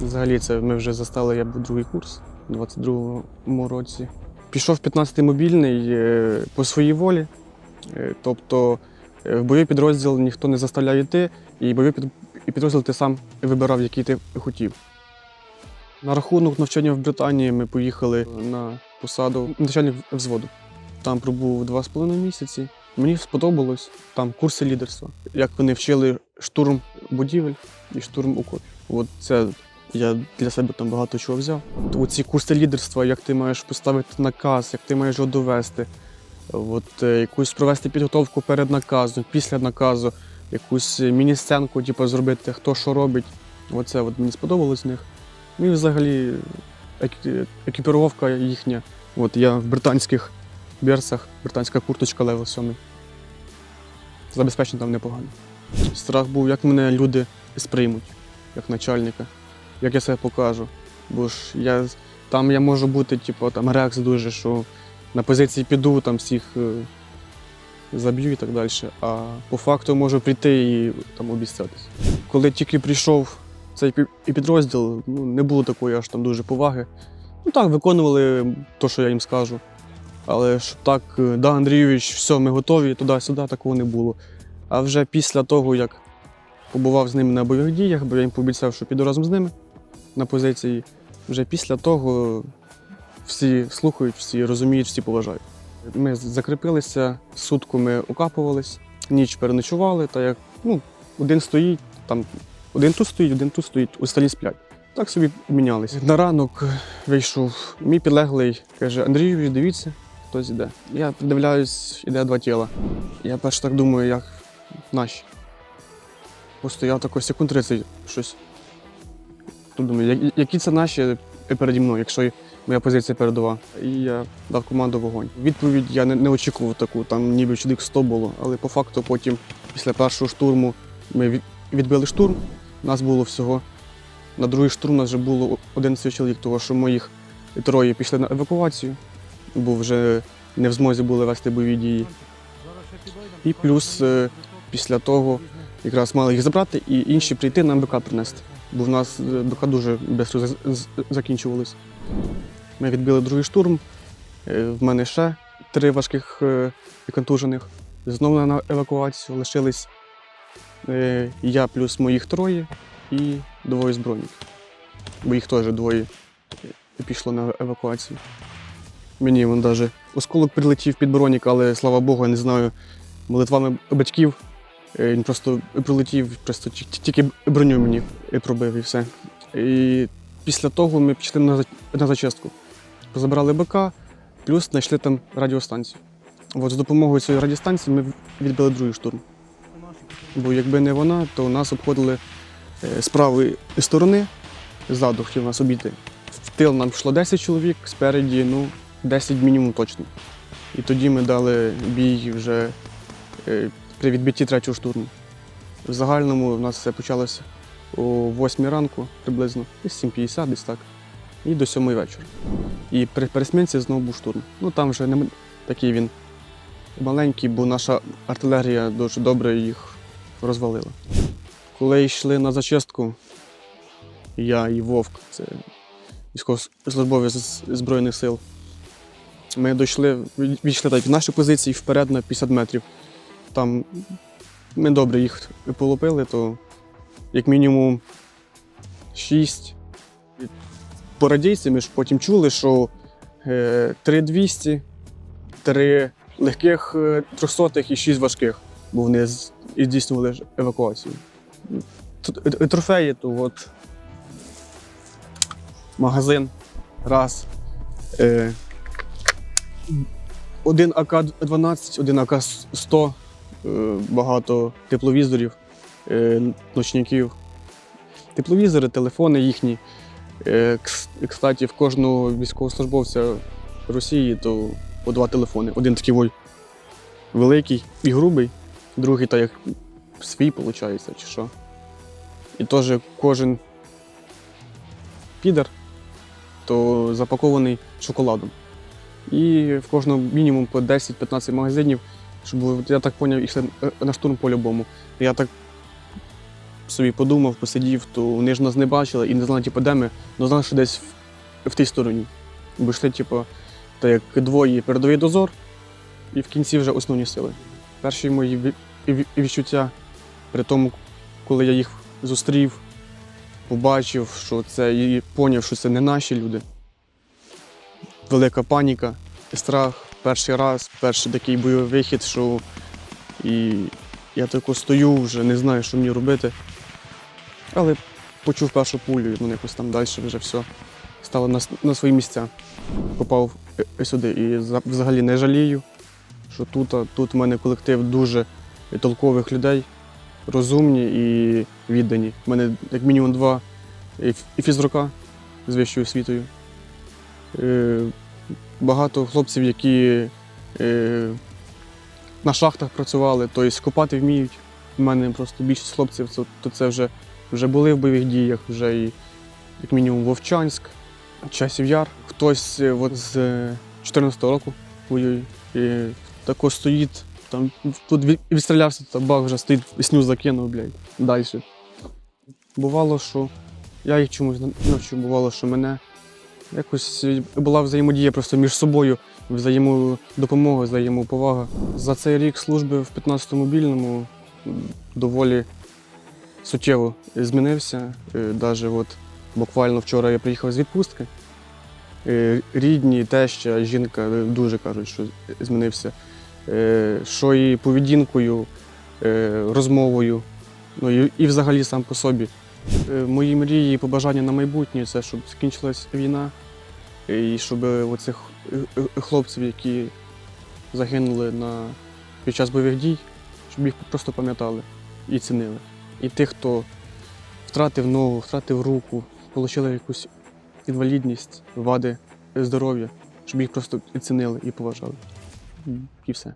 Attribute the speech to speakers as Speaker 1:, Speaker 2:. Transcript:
Speaker 1: Взагалі, це ми вже застали, я був другий курс у 22-му році. Пішов 15-й мобільний е, по своїй волі. Е, Тобто е, в бойовий підрозділ ніхто не заставляє йти, і бойовий підрозділ ти сам вибирав, який ти хотів. На рахунок навчання в Британії ми поїхали на посаду начальник взводу. Там пробув два з половиною місяці. Мені сподобалось там курси лідерства, як вони вчили штурм будівель і штурм окопів. От це я для себе там багато чого взяв. От ці курси лідерства, як ти маєш поставити наказ, як ти маєш його довести, от, е, якусь провести підготовку перед наказом, після наказу, якусь міні-сценку, типу, зробити, хто що робить. Оце от мені сподобалось з них. Ну і взагалі екіпіровка їхня. От я в британських берцах, британська курточка левел 7. Забезпечено там непогано. Страх був, як мене люди сприймуть, як начальника, як я себе покажу. Бо ж я там я можу бути, типу, там рекс дуже, що на позиції піду, там всіх е, заб'ю і так далі. А по факту можу прийти і там обіцятися. Коли тільки прийшов цей підрозділ, ну, не було такої аж там дуже поваги. Ну так, виконували те, що я їм скажу. Але щоб так, е, да, Андрійович, все, ми готові, туди-сюди, такого не було. А вже після того, як побував з ними на бойових діях, бо я їм пообіцяв, що піду разом з ними на позиції, вже після того всі слухають, всі розуміють, всі поважають. Ми закріпилися, сутку ми окапувались, ніч переночували, та як ну, один стоїть, там один тут стоїть, один тут стоїть, осталі сплять. Так собі мінялися. На ранок вийшов мій підлеглий, каже: Андрійович, дивіться, хтось іде. Я придивляюсь, іде два тіла. Я перш так думаю, як наші. Постояв тако секунд 30 щось. Тут думаю, які це наші переді мною, якщо моя позиція передова. І я дав команду вогонь. Відповідь я не, не очікував таку, там ніби чоловік 100 було, але по факту потім, після першого штурму, ми відбили штурм. Нас було всього. На другий штурм нас вже було 11 чоловік, тому що моїх троє пішли на евакуацію, бо вже не в змозі були вести бойові дії. І плюс е, після того якраз мали їх забрати і інші прийти нам БК принести. Бо в нас е, БК дуже швидко закінчувались. Ми відбили другий штурм. е, В мене ще три важких е, контужених. Знову на евакуацію лишились я плюс моїх троє і двоє збройників. Бо їх теж двоє пішло на евакуацію. Мені він навіть осколок прилетів під бронік, але слава Богу, я не знаю, молитвами батьків. Е, Він просто прилетів, просто ті- ті- тільки броню мені пробив і все. І після того ми пішли на, зачистку. Позабрали БК, плюс знайшли там радіостанцію. От з допомогою цієї радіостанції ми відбили другий штурм. Бо якби не вона, то нас обходили е, з правої сторони, ззаду хотів нас обійти. В тил нам йшло 10 чоловік, спереді ну, 10 мінімум точно. І тоді ми дали бій вже е, при відбитті третього штурму. В загальному в нас все почалося о 8 ранку приблизно, десь 7.50, десь так. І до 7 вечора. І при пересмінці знову був штурм. Ну там вже не такий він маленький, бо наша артилерія дуже добре їх розвалила. Коли йшли на зачистку, я і Вовк, це військовослужбовець Збройних сил. Ми дійшли, відійшли так, від нашої позиції вперед на 50 метрів. Там ми добре їх полупили, то як мінімум 6. По ми ж потім чули, що е, 3200, 3 легких е, 300 і 6 важких, бо вони здійснювали евакуацію. Е, Трофеї, то от магазин, раз. Е, один АК-12, один АК-100, е, багато тепловізорів, е, ночників. Тепловізори, телефони їхні. Е, Кстати, в кожного військовослужбовця Росії то по два телефони. Один такий ой, великий і грубий, другий так як свій, виходить, чи що. І теж кожен підер то запакований шоколадом. І в кожного мінімум по 10-15 магазинів, щоб я так зрозумів, йшли на штурм по-любому. Я так собі подумав, посидів, то вони ж нас не бачили і не знали, типу, де ми, але знали, що десь в, в тій стороні. Бо йшли, типу, так як двоє передовий дозор, і в кінці вже основні сили. Перші мої ві- ві- відчуття при тому, коли я їх зустрів, побачив, що це і поняв, що це не наші люди. Велика паніка, страх. Перший раз, перший такий бойовий вихід, що і я тако стою, вже не знаю, що мені робити. Але почув першу пулю, і ну, якось там далі вже все стало на, на свої місця. Попав е, сюди і взагалі не жалію, що тут, тут в мене колектив дуже толкових людей, розумні і віддані. У мене як мінімум два і фізрука з вищою освітою. Е, Багато хлопців, які е, на шахтах працювали, тобто копати вміють. У мене просто більшість хлопців, то, то це вже, вже були в бойових діях, вже і як мінімум Вовчанськ, Часів Яр. Хтось е, от з 14-го року воює. І тако стоїть, там тут відстрілявся, то бах вже стоїть, сню закинув, блядь, далі. Бувало, що я їх чомусь навчу, бувало, що мене якось е, була взаємодія просто між собою, взаємодопомога, взаємоповага. За цей рік служби в 15-му мобільному доволі суттєво змінився. Навіть от буквально вчора я приїхав з відпустки. Е, Рідні, теща, жінка е, дуже кажуть, що змінився. Е, Що і поведінкою, е, розмовою, ну і взагалі сам по собі. Е, Мої мрії і побажання на майбутнє це щоб закінчилась війна, і щоб оцих е, е, хлопців, які загинули на, під час бойових дій, щоб їх просто пам'ятали і цінили. І тих, хто втратив ногу, втратив руку, отримали якусь інвалідність, вади здоров'я, щоб їх просто цінили і поважали. І все.